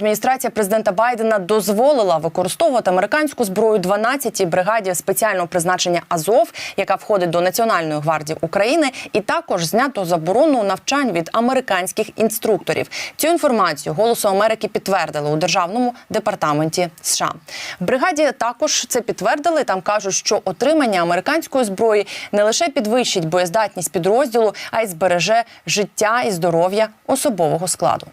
Адміністрація президента Байдена дозволила використовувати американську зброю 12-й бригаді спеціального призначення Азов, яка входить до Національної гвардії України, і також знято заборону навчань від американських інструкторів. Цю інформацію голосу Америки підтвердили у державному департаменті США. Бригаді також це підтвердили. Там кажуть, що отримання американської зброї не лише підвищить боєздатність підрозділу, а й збереже життя і здоров'я особового складу.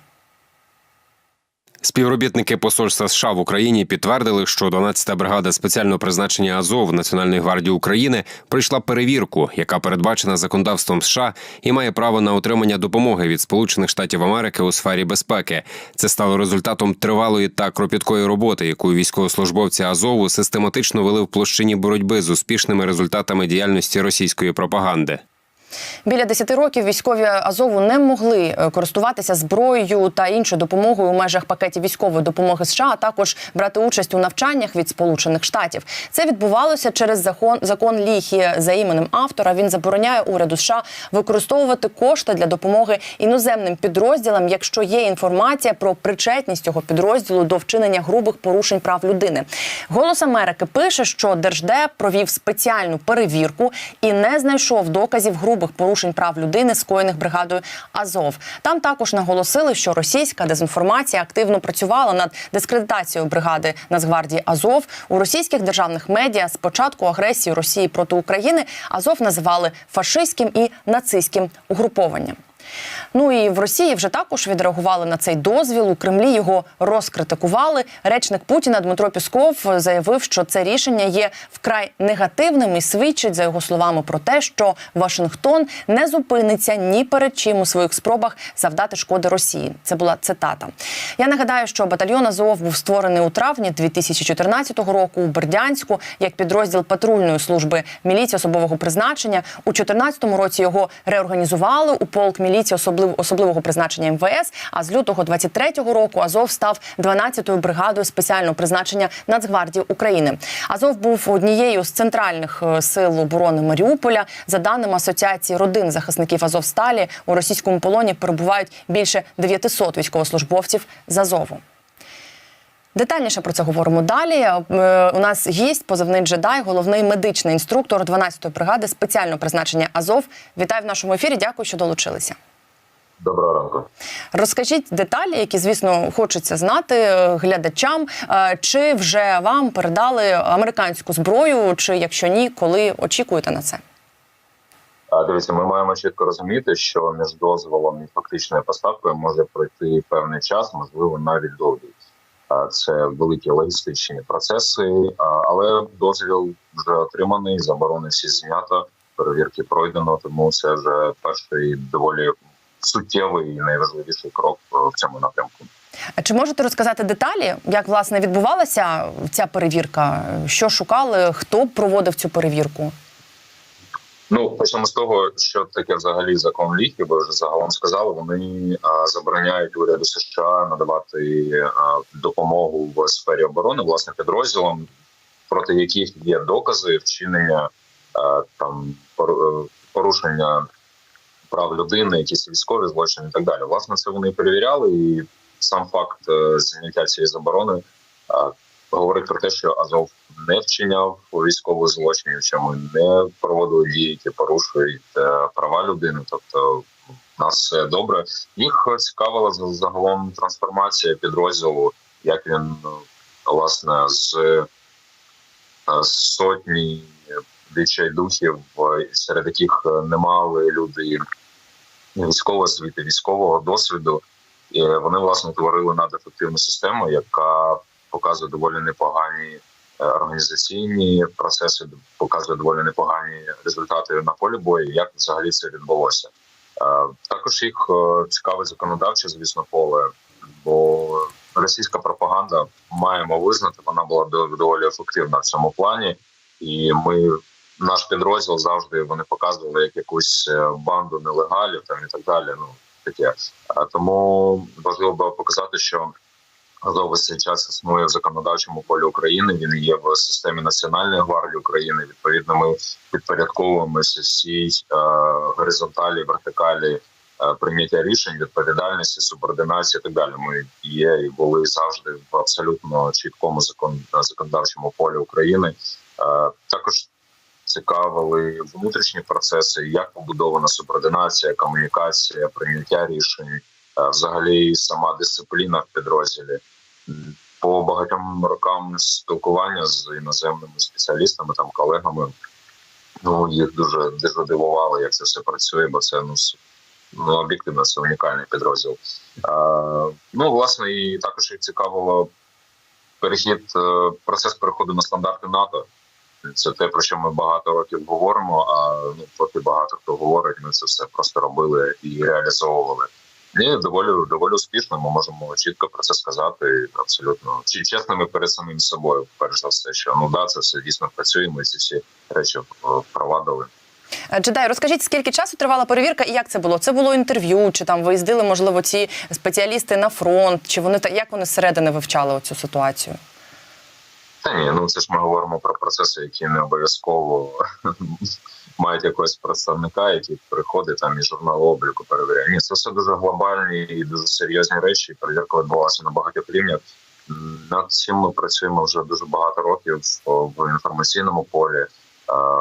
Співробітники посольства США в Україні підтвердили, що 12-та бригада спеціального призначення Азов Національної гвардії України пройшла перевірку, яка передбачена законодавством США і має право на отримання допомоги від Сполучених Штатів Америки у сфері безпеки. Це стало результатом тривалої та кропіткої роботи, яку військовослужбовці Азову систематично вели в площині боротьби з успішними результатами діяльності російської пропаганди. Біля 10 років військові Азову не могли е, користуватися зброєю та іншою допомогою у межах пакетів військової допомоги США, а також брати участь у навчаннях від Сполучених Штатів. Це відбувалося через закон закон Ліхі за іменем автора. Він забороняє уряду США використовувати кошти для допомоги іноземним підрозділам, якщо є інформація про причетність цього підрозділу до вчинення грубих порушень прав людини. Голос Америки пише, що Держдеп провів спеціальну перевірку і не знайшов доказів грубих порушень прав людини, скоєних бригадою Азов. Там також наголосили, що російська дезінформація активно працювала над дискредитацією бригади Нацгвардії Азов у російських державних медіа. З початку агресії Росії проти України Азов називали фашистським і нацистським угрупованням. Ну і в Росії вже також відреагували на цей дозвіл. У Кремлі його розкритикували. Речник Путіна Дмитро Пісков заявив, що це рішення є вкрай негативним і свідчить за його словами про те, що Вашингтон не зупиниться ні перед чим у своїх спробах завдати шкоди Росії. Це була цитата. Я нагадаю, що батальйон Азов був створений у травні 2014 року у Бердянську як підрозділ патрульної служби міліції особового призначення. У 2014 році його реорганізували у полк міліції особливо особливого призначення МВС. А з лютого 23-го року Азов став 12-ю бригадою спеціального призначення Нацгвардії України. Азов був однією з центральних е, сил оборони Маріуполя. За даними асоціації родин захисників Азовсталі, у російському полоні перебувають більше 900 військовослужбовців з Азову. Детальніше про це говоримо далі. Е, У нас гість позивний джедай, головний медичний інструктор 12-ї бригади спеціального призначення Азов. Вітаю в нашому ефірі. Дякую, що долучилися. Доброго ранку. Розкажіть деталі, які, звісно, хочеться знати е, глядачам. Е, Чи вже вам передали американську зброю, чи якщо ні, коли очікуєте на це? Дивіться, ми маємо чітко розуміти, що між дозволом і фактичною поставкою може пройти певний час, можливо, навіть довгий. Це великі логістичні процеси, але дозвіл вже отриманий, заборони всі знято, перевірки пройдено. Тому це вже перший доволі суттєвий і найважливіший крок е, в цьому напрямку. А Чи можете розказати деталі, як власне відбувалася ця перевірка? Що шукали, хто проводив цю перевірку? Ну почнемо з того, що таке взагалі закон ліки. Ви вже загалом сказали. Вони забороняють уряду США надавати допомогу в сфері оборони власне підрозділам, проти яких є докази вчинення там е, порушення прав людини, якісь військові злочини і так далі. Власне, це вони перевіряли, і сам факт е, зняття цієї заборони говорить про те, що Азов не вчиняв військових злочинів, що ми не проводили дії, які порушують е, права людини. Тобто, нас все добре. Їх цікавила за- загалом трансформація підрозділу, як він власне з е, сотні відчайдухів, е, серед яких не мали люди військової освіти, військового досвіду. І вони власне творили надефективну систему, яка показує доволі непогані е, організаційні процеси, показує доволі непогані результати на полі бою. Як взагалі це відбулося? Е, Також їх е, цікаве законодавче, звісно, поле, бо російська пропаганда маємо визнати, вона була доволі ефективна в цьому плані, і ми. Наш підрозділ завжди вони показували як якусь банду нелегалів там і так далі. Ну таке. Тому важливо було показати, що Весь час існує в законодавчому полі України. Він є в системі Національної гвардії України. Відповідно, ми підпорядковуємося всій е, горизонталі, вертикалі е, прийняття рішень, відповідальності, субординації і так далі. Ми є і були завжди в абсолютно чіткому закон законодавчому полі України. Е, Також цікавили внутрішні процеси, як побудована субординація, комунікація, прийняття рішень, е, взагалі сама дисципліна в підрозділі. По багатьом рокам спілкування з іноземними спеціалістами, там колегами, ну їх дуже дуже дивувало, як це все працює, бо це ну, ну об'єктивно це унікальний підрозділ. Е, ну, власне, і також їх цікавило перехід, е, процес переходу на стандарти НАТО. Це те, про що ми багато років говоримо. А ну поки багато хто говорить, ми це все просто робили і реалізовували. І доволі доволі успішно. Ми можемо чітко про це сказати. Абсолютно чи чесними перед самим собою. Перш за все, що ну да, це все дійсно працює. Ми ці всі речі е, впровадили. Е, Джедай, розкажіть, скільки часу тривала перевірка і як це було? Це було інтерв'ю, чи там виїздили, можливо, ці спеціалісти на фронт, чи вони та як вони зсередини вивчали цю ситуацію? Та ні, ну це ж ми говоримо про процеси, які не обов'язково мають якогось представника, який приходить там і журнал обліку перевіряє. Ні, це все дуже глобальні і дуже серйозні речі. Перевірка відбувалася на багатьох рівнях. Над цим ми працюємо вже дуже багато років в інформаційному полі, е,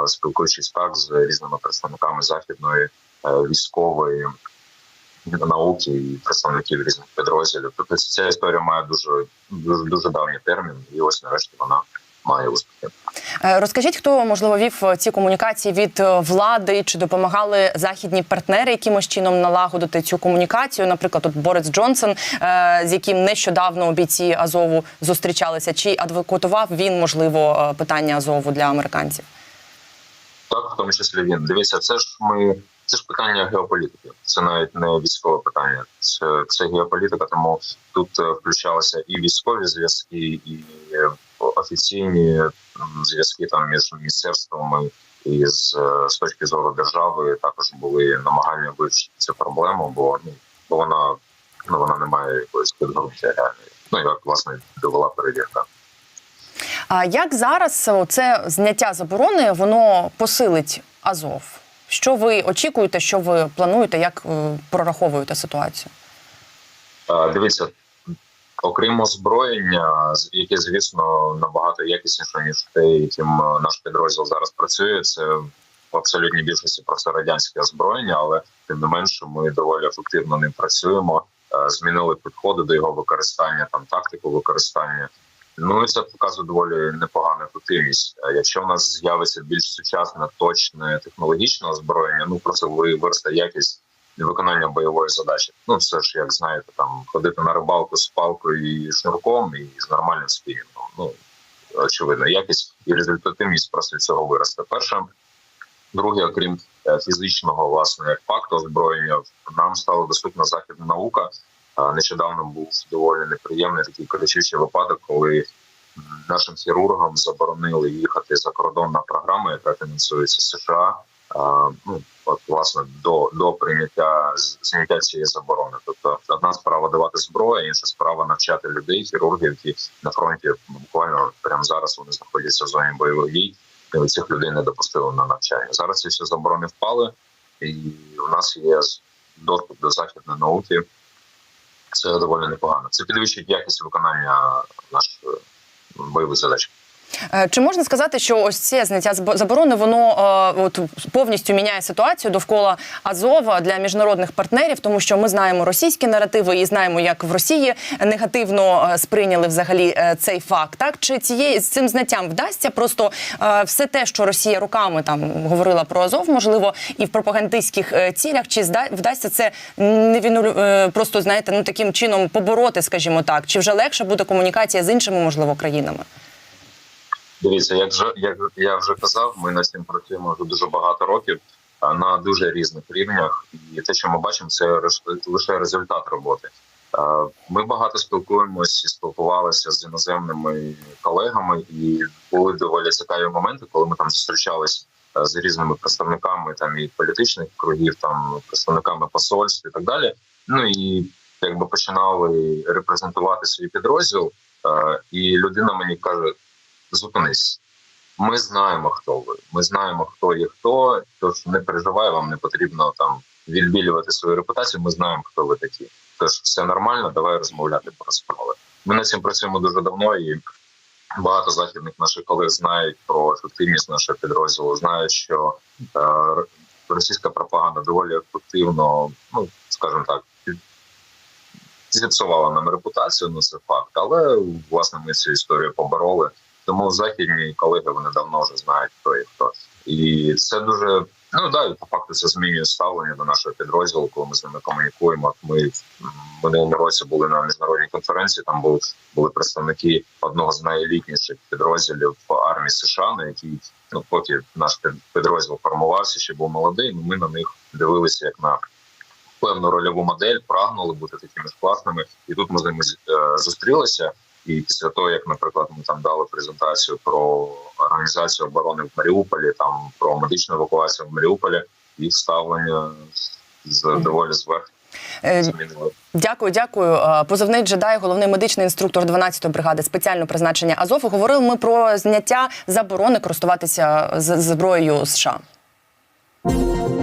спілкуючись так з різними представниками західної е, військової науки і представників різних підрозділів. Тобто ця історія має дуже дуже дуже давній термін, і ось нарешті вона має успіхи. Е, Розкажіть, хто можливо вів е, ці комунікації від е, влади, чи допомагали західні партнери якимось чином налагодити цю комунікацію? Наприклад, от Борис Джонсон, з яким нещодавно бійці Азову зустрічалися, чи адвокатував він можливо питання Азову для американців? Так, в тому числі він дивіться, це ж ми це ж питання геополітики. Це навіть не військове питання. Це, це геополітика, тому тут включалися і військові зв'язки, і офіційні зв'язки там між міністерствами. І з, е, з точки зору держави також були намагання вивчити цю проблему, бо ну бо вона ну вона не має якоїсь підґрунтя реальної. Ну як власне довела перевірка. А як зараз це зняття заборони воно посилить Азов? Що ви очікуєте, що ви плануєте, як е, прораховуєте ситуацію? Дивіться, окрім озброєння, яке, звісно, набагато якісніше, ніж те, яким е, наш підрозділ зараз працює. Це в абсолютній більшості просто радянське озброєння, але тим не менше ми доволі ефективно ним працюємо. Е, Змінили підходи до його використання, там тактику використання. Ну і це показує доволі непогану ефективність. Е, Якщо в нас з'явиться більш сучасне, точне технологічне озброєння, ну просто ви виросте якість виконання бойової задачі. Ну це ж як знаєте, там ходити на рибалку з палкою і шнурком і з нормальним спінінгом. Ну очевидно, якість і результативність просто цього виросте. Перше, друге, окрім е, фізичного власне факту озброєння, нам стала доступна західна наука. Нещодавно був доволі неприємний такий кричущий випадок, коли нашим хірургам заборонили їхати за кордон на програму, яка фінансується США. Ну от власне до, до прийняття зняття цієї заборони. Тобто, одна справа давати зброю, інша справа навчати людей, хірургів, які на фронті буквально прямо зараз вони знаходяться в зоні бойових дій. І цих людей не допустили на навчання. Зараз ці всі заборони впали, і у нас є доступ до західної науки. Це доволі непогано. Це підвищить якість виконання наших бойових задач. Е, Чи можна сказати, що ось це зняття заборони воно е, от повністю міняє ситуацію довкола Азова для міжнародних партнерів, тому що ми знаємо російські наративи і знаємо, як в Росії негативно е, сприйняли взагалі цей факт. Так чи цієї з цим зняттям вдасться просто все те, що Росія руками там говорила про Азов, можливо, і в пропагандистських цілях, чи зда вдасться це не просто знаєте, ну таким чином побороти, скажімо так, чи вже легше буде комунікація з іншими, можливо, країнами? Дивіться, як вже як я вже казав, ми над цим працюємо вже дуже багато років на дуже різних рівнях, і те, що ми бачимо, це лише результат роботи. Ми багато спілкуємося і спілкувалися з іноземними колегами, і були доволі цікаві моменти, коли ми там зустрічались е, з різними представниками там і політичних кругів, там представниками посольств і так далі. Ну і якби починали репрезентувати свій підрозділ, і людина мені каже: зупинись. Ми знаємо, хто ви. Ми знаємо, хто є хто. Тож не переживай, вам не потрібно там відбілювати свою репутацію. Ми знаємо, хто ви такі. Тож все нормально, давай розмовляти про справи. Ми над цим працюємо дуже давно і. Багато західних наших колег знають про ефективність нашого підрозділу, знають, що е, російська пропаганда доволі ефективно, ну скажімо так, зіпсувала нам репутацію, ну це факт. Але власне ми цю історію побороли. Тому західні колеги вони давно вже знають, хто і хто. І це дуже ну да, по факту це змінює ставлення до нашого підрозділу, коли ми з ними комунікуємо. Ми в минулому році були на міжнародній конференції. Там були, були представники одного з найелітніших підрозділів армії США, на який ну поки наш підрозділ формувався, ще був молодий. ну, Ми на них дивилися як на певну рольову модель, прагнули бути такими ж класними. І тут ми з ними е, зустрілися. І після того, як, наприклад, ми там дали презентацію про організацію оборони в Маріуполі, там про медичну евакуацію в Маріуполі, їх ставлення з доволі зверху Е. Дякую, дякую. Е, Позивний джедай, головний медичний інструктор 12-ї бригади спеціального призначення Азов. Говорили ми про зняття заборони користуватися з- зброєю США.